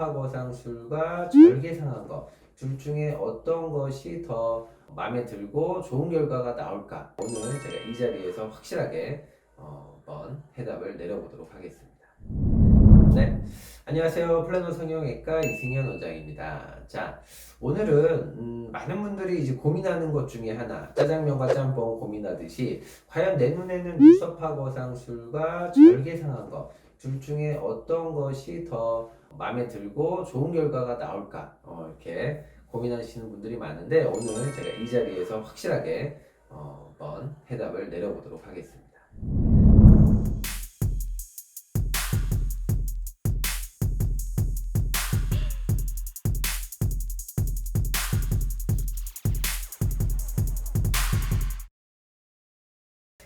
눈썹하고 상술과 절개상한 거둘 중에 어떤 것이 더 마음에 들고 좋은 결과가 나올까? 오늘 제가 이 자리에서 확실하게 어, 한번 해답을 내려보도록 하겠습니다. 네, 안녕하세요. 플래너 성형외과 이승현 원장입니다. 자, 오늘은 음, 많은 분들이 이제 고민하는 것 중에 하나, 짜장면과 짬뽕 고민하듯이 과연 내 눈에는 눈썹하고 상술과 절개 상한 거 둘 중에 어떤 것이 더 마음에 들고 좋은 결과가 나올까 어, 이렇게 고민하시는 분들이 많은데 오늘 제가 이 자리에서 확실하게 어, 한번 해답을 내려보도록 하겠습니다.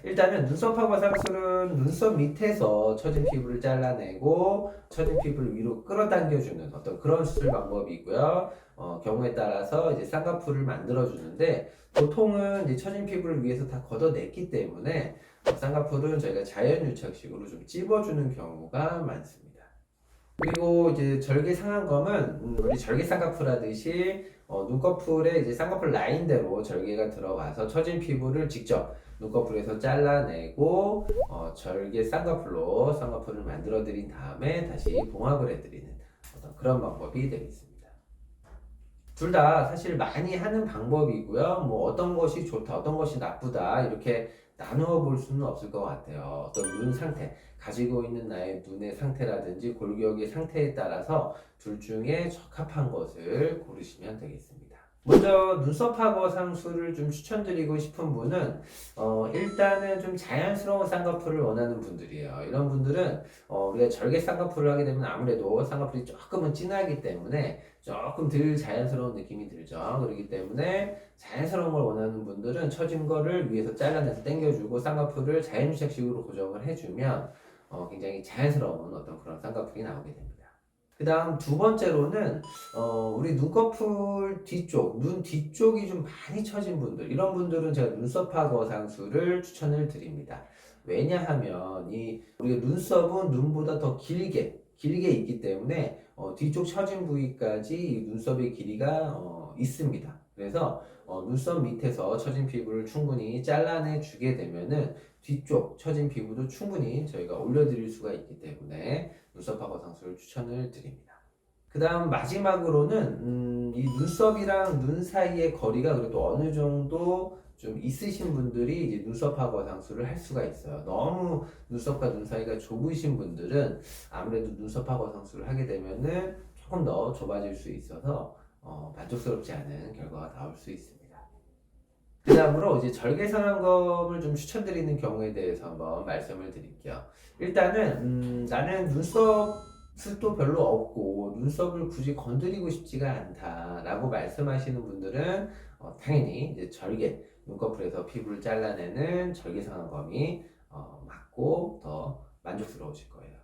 일단은 눈썹하고 상술은 눈썹 밑에서 처진 피부를 잘라내고 처진 피부를 위로 끌어당겨주는 어떤 그런 수술 방법이고요. 어, 경우에 따라서 이제 쌍꺼풀을 만들어주는데 보통은 이제 처진 피부를 위해서 다 걷어냈기 때문에 어, 쌍꺼풀은 저희가 자연유착식으로 좀 찝어주는 경우가 많습니다. 그리고 이제 절개 상한검은 음, 우리 절개 쌍꺼풀 하듯이 어, 눈꺼풀에 이제 쌍꺼풀 라인대로 절개가 들어가서 처진 피부를 직접 눈꺼풀에서 잘라내고 어, 절개 쌍꺼풀로 쌍꺼풀을 만들어 드린 다음에 다시 봉합을 해드리는 어떤 그런 방법이 되겠습니다. 둘 다 사실 많이 하는 방법이고요. 뭐 어떤 것이 좋다, 어떤 것이 나쁘다 이렇게 나누어 볼 수는 없을 것 같아요. 어떤 눈 상태, 가지고 있는 나의 눈의 상태라든지 골격의 상태에 따라서 둘 중에 적합한 것을 고르시면 되겠습니다. 먼저 눈썹하고 상수를 좀 추천드리고 싶은 분은 어, 일단은 좀 자연스러운 쌍꺼풀을 원하는 분들이에요. 이런 분들은 어, 우리가 절개 쌍꺼풀을 하게 되면 아무래도 쌍꺼풀이 조금은 진하기 때문에 조금 덜 자연스러운 느낌이 들죠. 그렇기 때문에 자연스러운 걸 원하는 분들은 처진 거를 위에서 잘라내서 당겨주고 쌍꺼풀을 자연유착식으로 고정을 해주면 어, 굉장히 자연스러운 어떤 그런 쌍꺼풀이 나오게 됩니다. 그 다음 두 번째로는 어, 우리 눈꺼풀 뒤쪽, 눈 뒤쪽이 좀 많이 처진 분들, 이런 분들은 제가 눈썹하고 상수를 추천을 드립니다. 왜냐하면 이 우리가 눈썹은 눈보다 더 길게 길게 있기 때문에 어, 뒤쪽 처진 부위까지 이 눈썹의 길이가 어, 있습니다. 그래서 어, 눈썹 밑에서 처진 피부를 충분히 잘라내 주게 되면은 뒤쪽 처진 피부도 충분히 저희가 올려드릴 수가 있기 때문에 눈썹하고 상수를 추천을 드립니다. 그 다음 마지막으로는 음, 이 눈썹이랑 눈 사이의 거리가 그래도 어느 정도 좀 있으신 분들이 이제 눈썹하고 상수를 할 수가 있어요. 너무 눈썹과 눈 사이가 좁으신 분들은 아무래도 눈썹하고 상수를 하게 되면은 조금 더 좁아질 수 있어서 어, 만족스럽지 않은 결과가 나올 수 있습니다. 그 다음으로 이제 절개상한검을 좀 추천드리는 경우에 대해서 한번 말씀을 드릴게요. 일단은 음, 나는 눈썹도 별로 없고 눈썹을 굳이 건드리고 싶지가 않다라고 말씀하시는 분들은 어, 당연히 이제 절개 눈꺼풀에서 피부를 잘라내는 절개상한검이 어, 맞고 더 만족스러우실 거예요.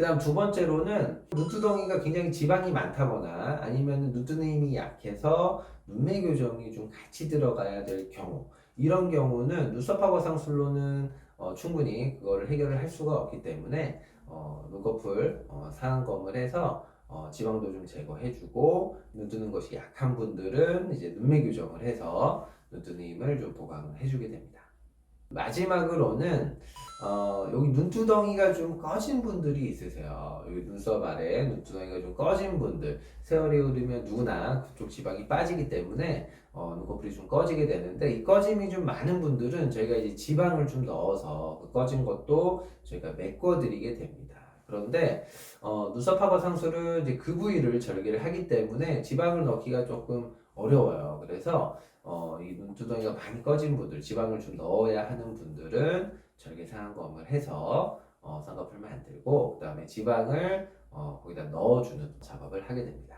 그 다음 두 번째로는 눈두덩이가 굉장히 지방이 많다거나 아니면 눈두덩이 약해서 눈매 교정이 좀 같이 들어가야 될 경우 이런 경우는 눈썹하고 상술로는 어, 충분히 그거를 해결을 할 수가 없기 때문에 어, 눈꺼풀 어, 상안검을 해서 어, 지방도 좀 제거해주고 눈 뜨는 것이 약한 분들은 이제 눈매 교정을 해서 눈뜨림을 좀 보강을 해주게 됩니다. 마지막으로는 어, 여기 눈두덩이가 좀 꺼진 분들이 있으세요. 여기 눈썹 아래 눈두덩이가 좀 꺼진 분들. 세월이 흐르면 누구나 그쪽 지방이 빠지기 때문에 어, 눈꺼풀이 좀 꺼지게 되는데 이 꺼짐이 좀 많은 분들은 저희가 이제 지방을 좀 넣어서 그 꺼진 것도 저희가 메꿔드리게 됩니다. 그런데 어, 눈썹하고 상수를 이제 그 부위를 절개를 하기 때문에 지방을 넣기가 조금 어려워요. 그래서 어, 이 눈두덩이가 많이 꺼진 분들, 지방을 좀 넣어야 하는 분들은 절개 상한검을 해서 어, 쌍꺼풀 만들고 그 다음에 지방을 어, 거기다 넣어주는 작업을 하게 됩니다.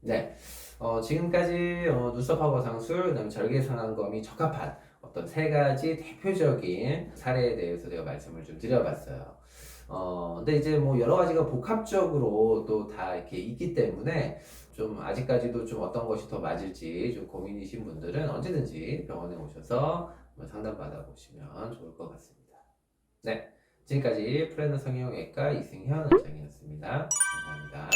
네, 어, 지금까지 어, 눈썹하고 상술, 그다음에 절개 상한검이 적합한 어떤 세 가지 대표적인 사례에 대해서 제가 말씀을 좀 드려봤어요. 어, 근데 이제 뭐 여러 가지가 복합적으로 또 다 이렇게 있기 때문에 좀 아직까지도 좀 어떤 것이 더 맞을지 좀 고민이신 분들은 언제든지 병원에 오셔서 한번 상담 받아 보시면 좋을 것 같습니다. 네. 지금까지 플래너 성형외과 이승현 원장이었습니다. 감사합니다.